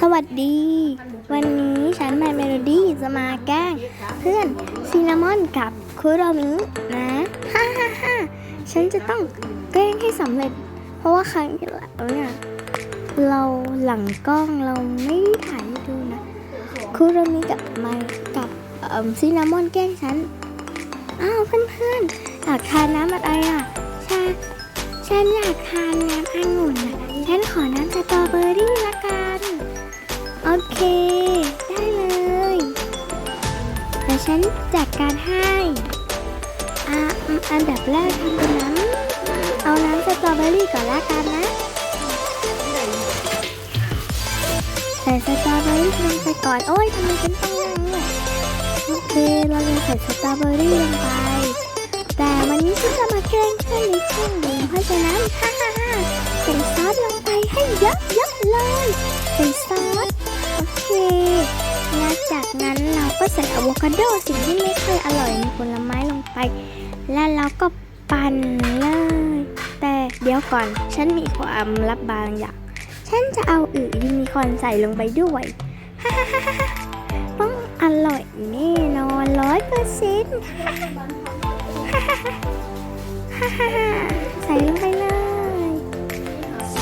สวัสดี วันนี้ฉันแมนเมโลดี้จะมาแกล้ง เพื่อนซินนามอนกับคุโรมินะฮ่าฮ่าฮ่าฉันจะต้องแกล้งให้สำเร็จ เพราะว่าครั้งที่แล้วเนี่ยเราหลังกล้องเราไม่ได้ถ่ายดูนะคุโรมิกับไมกับซินนามอนแกล้งฉันอ้าวเพื่อนๆอยากทานน้ำอะไรอะชาฉันอยากทานน้ำองุ่นอะฉันขอน้ำสตรอเบอร์รี่ละกัน โอเค ได้เลยแต่ฉันจัดการให้อะอันดับแรกทำเป็นน้ำเอาน้ำสตรอเบอรี่ก่อนละกันนะใส่สตรอเบอรี่ลงไปก่อน โอ้ยทำไมฉันต้องนั่งเนี่ยโอเค เราจะใส่สตรอเบอรี่ลงไป แต่วันนี้ฉันจะมาแกล้งเพื่อนในเครื่องดื่มเพราะฉะนั้นฮ่าฮ่าฮ่าใส่ซอสลงไปให้เยอะๆเลยใส่ซ งั้นเราก็ใส่อะโวคาโดสิ่งที่ไม่เคยอร่อยในผลไม้ลงไป และเราก็ปั่นเลย แต่เดี๋ยวก่อนฉันมีความลับบางอย่าง ฉันจะเอาอึยูนิคอนใส่ลงไปด้วยฮ่าฮ่าฮ่าฮ่าต้องอร่อยแน่นอนร้อยเปอร์เซ็นต์ใส่ลงไปเลย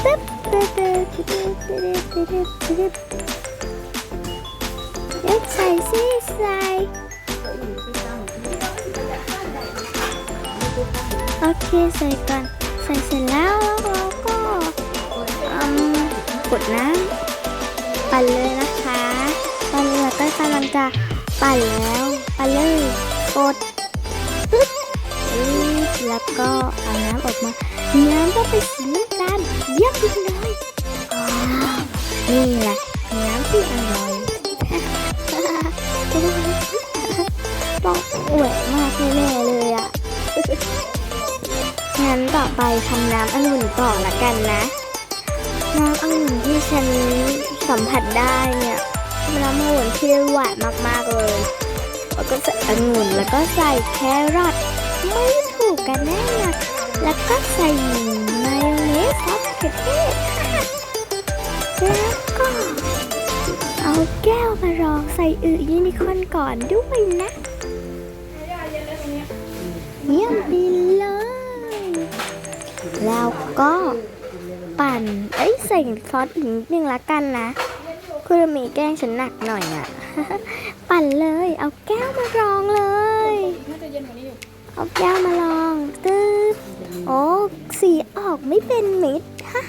ตึ๊บตึ๊บตึ๊บตึ๊บตึ๊บตึ๊บ เดี๋ยวใส่สิใส่โอเคใส่ก่อนใส่เสร็จแล้วเราก็กดน้ำปั่นเลยนะคะตอนนี้เราก็กำลังจะปั่นแล้วปั่นเลยกดปึ๊บแล้วก็เอาน้ำออกมาน้ำก็เป็นสีน้ำตาลเยี่ยมเลยนี่แหละน้ำที่อร่อย ไปทำน้ำองุ่นต่อละกันนะ น้ำองุ่นที่ฉันสัมผัสได้เนี่ยเป็นน้ำองุ่นที่หวานมากๆเลย แล้วก็ใส่องุ่นแล้วก็ใส่แครอทไม่ถูกกันแน่นะแล้วก็ใส่มายองเนสซอสเผ็ดเทศแล้วก็เอาแก้วมารองใส่อึยูนิคอนก่อนด้วยนะเยี่ยมไปเลย แล้วก็ปั่น เอ้ยใส่ซอสอีกนิดนึงละกันนะ คุณมีแกล้งฉันหนักหน่อยอะปั่นเลย เอาแก้วมารองเลย เอาแก้วมาลองตึ๊บโอ้สีออกไม่เป็นมิตรฮ่า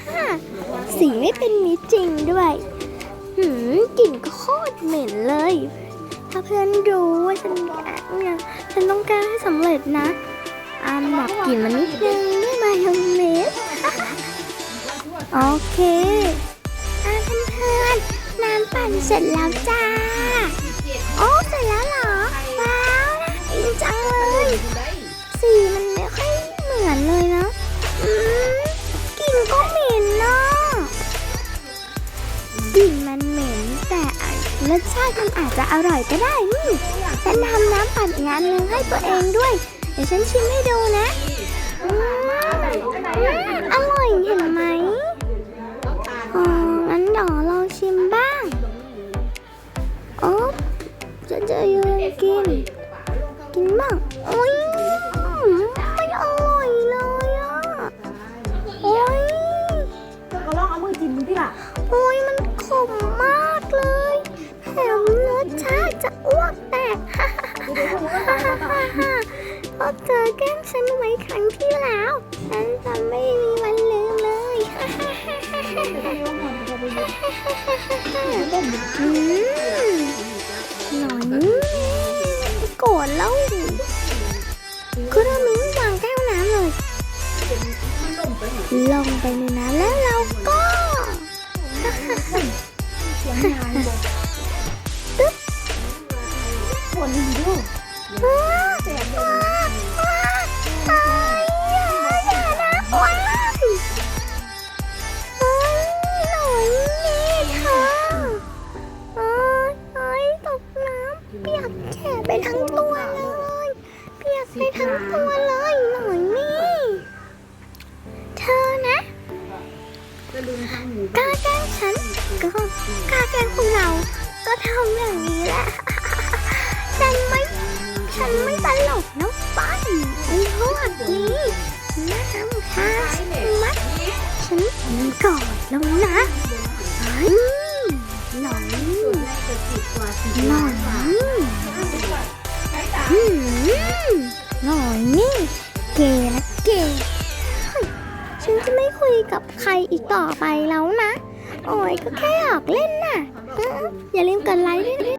สีไม่เป็นมิตรจริงด้วยหืมกลิ่นโคตรเหม็นเลย ถ้าเพื่อนรู้ว่าฉันแกล้งเนี่ยฉันต้องแก้ให้สำเร็จนะอามดับกลิ่นมันนิดนึงายองเนสโอเคอะเพื่อนๆน้ำปั่นเสร็จแล้วจ้า โอ้เสร็จแล้วเหรอ ว้าวอินจังเลย สีมันไม่ค่อยเหมือนเลยนะกลิ่นก็เหม็นเนาะกลิ่นมันเหม็นแต่รสชาติมันอาจจะอร่อยก็ได้ฉันทำน้ำปั่นอีกอันหนึ่งให้ตัวเองด้วย เดี๋ยวฉันชิมให้ดูนะ จะยืนกิน กินบ้างโอ้ยไม่อร่อยเลยอะโอ้ยก็ลองเอามือจิ้มดูดิล่ะโอ้ยมันขมมากเลยแถมรสชาติจะอ้วกแตกฮ่าฮ่าฮ่าฮ่าเพราะเธอแกล้งฉันไว้ครั้งที่แล้ว ฉันจะไม่มีวันลืมเลยฮ่าฮ่าฮ่าฮ่าฮ่าฮ่าอืมห กรธแล้วคุณอามิงวางแก้วน้ำเลยลงไปในน้ำแล้วเราก็ ไปทั้งตัวเลยหน่อยนี่เธอนะกล้าแกล้งฉันก็กล้าแกล้งก็ทำอย่างนี้แหละ ฉันไม่ ฉันไม่ตลกนะปันไอ้พวกนี้น่ารำคาญมัดฉันก่อนแล้วนะหน่อยหน่อย นี่ เกนะเกเฮ้ยฉันจะไม่คุยกับใครอีกต่อไปแล้วนะ โอ้ยก็แค่อยอกเล่นน่ะอืมอย่าลืมกดไลค์ด้วยนะ